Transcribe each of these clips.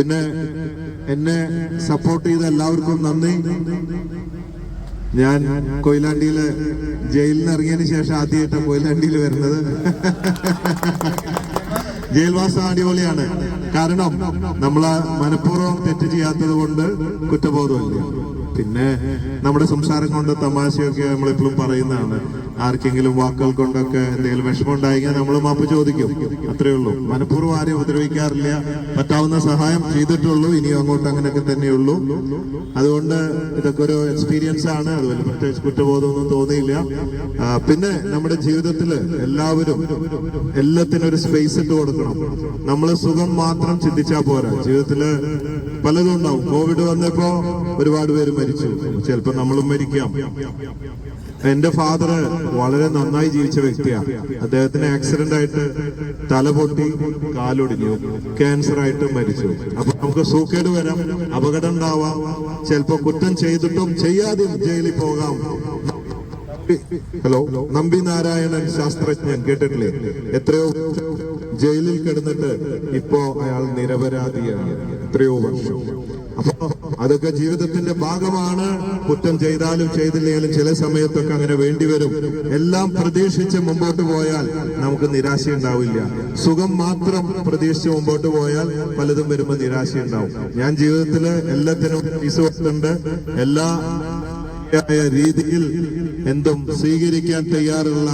പിന്നെ എന്നെ സപ്പോർട്ട് ചെയ്ത എല്ലാവർക്കും നന്ദി. ഞാൻ കൊയിലാണ്ടിയിൽ ജയിലിൽ നിന്ന് ഇറങ്ങിയതിന് ശേഷം ആദ്യമായിട്ടാണ് കൊയിലാണ്ടിയിൽ വരുന്നത്. ജയിൽവാസം അടിപൊളിയാണ്. കാരണം നമ്മൾ മനഃപൂർവം തെറ്റ് ചെയ്യാത്തത് കൊണ്ട് കുറ്റബോധമില്ല. പിന്നെ നമ്മുടെ സംസാരം കൊണ്ട് തമാശയൊക്കെ നമ്മളെപ്പോഴും പറയുന്നതാണ്. ആർക്കെങ്കിലും വാക്കുകൾ കൊണ്ടൊക്കെ എന്തെങ്കിലും വിഷമം ഉണ്ടായെങ്കിൽ നമ്മൾ മാപ്പ് ചോദിക്കും. അത്രേ ഉള്ളൂ. മനഃപൂർവം ആരെയും ഉപദ്രവിക്കാറില്ല. പറ്റാവുന്ന സഹായം ചെയ്തിട്ടുള്ളൂ. ഇനിയും അങ്ങോട്ട് അങ്ങനെയൊക്കെ തന്നെയുള്ളൂ. അതുകൊണ്ട് ഇതൊക്കെ ഒരു എക്സ്പീരിയൻസ് ആണ്. അതുപോലെ പ്രത്യേകിച്ച് കുറ്റബോധമൊന്നും തോന്നിയില്ല. പിന്നെ നമ്മുടെ ജീവിതത്തിൽ എല്ലാവരും എല്ലാത്തിനും ഒരു സ്പേസ് ഇട്ട് കൊടുക്കണം. നമ്മൾ സുഖം മാത്രം ചിന്തിച്ചാൽ പോരാ. ജീവിതത്തിൽ പലതും ഉണ്ടാവും. കോവിഡ് വന്നപ്പോ ഒരുപാട് പേര് മരിച്ചു. ചിലപ്പോ നമ്മളും മരിക്കാം. എന്റെ ഫാദർ വളരെ നന്നായി ജീവിച്ച വ്യക്തിയാണ്. അദ്ദേഹത്തിന് ആക്സിഡന്റ് ആയിട്ട് തല പൊട്ടി കാലൊടിഞ്ഞു ക്യാൻസർ ആയിട്ട് മരിച്ചു. അപ്പൊ നമുക്ക് സൂക്കേട് വരാം. അപകടം ഉണ്ടാവാം. ചിലപ്പോ കുറ്റം ചെയ്തിട്ടും ചെയ്യാതെയും ജയിലിൽ പോകാം. ഹലോ നമ്പി നാരായണൻ ശാസ്ത്രജ്ഞൻ കേട്ടിട്ടില്ലേ? എത്രയോ ജയിലിൽ കിടന്നിട്ട് ഇപ്പോ അയാൾ നിരപരാധിയാണ്. എത്രയോ വർഷം. അതൊക്കെ ജീവിതത്തിന്റെ ഭാഗമാണ്. കുറ്റം ചെയ്താലും ചെയ്തില്ലെങ്കിലും ചില സമയത്തൊക്കെ അങ്ങനെ വേണ്ടിവരും എല്ലാം പ്രതീക്ഷിച്ച് മുമ്പോട്ട് പോയാൽ നമുക്ക് നിരാശ ഉണ്ടാവില്ല. സുഖം മാത്രം പ്രതീക്ഷിച്ച് മുമ്പോട്ട് പോയാൽ പലതും വരുമ്പോൾ നിരാശ ഉണ്ടാവും. ഞാൻ ജീവിതത്തിൽ എല്ലാത്തിനും ഫീസ് എല്ലാ രീതിയിൽ എന്തും സ്വീകരിക്കാൻ തയ്യാറുള്ള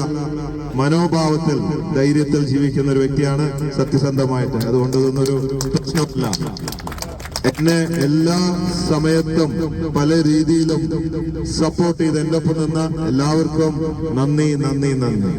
മനോഭാവത്തിൽ ധൈര്യത്തിൽ ജീവിക്കുന്ന ഒരു വ്യക്തിയാണ് സത്യസന്ധമായിട്ട്. അതുകൊണ്ട് ഇതൊന്നൊരു പ്രശ്നമില്ല എന്നെ എല്ലാ സമയത്തും പല രീതിയിലും സപ്പോർട്ട് ചെയ്ത് എന്റെ ഒപ്പം നിന്ന എല്ലാവർക്കും നന്ദി നന്ദി നന്ദി.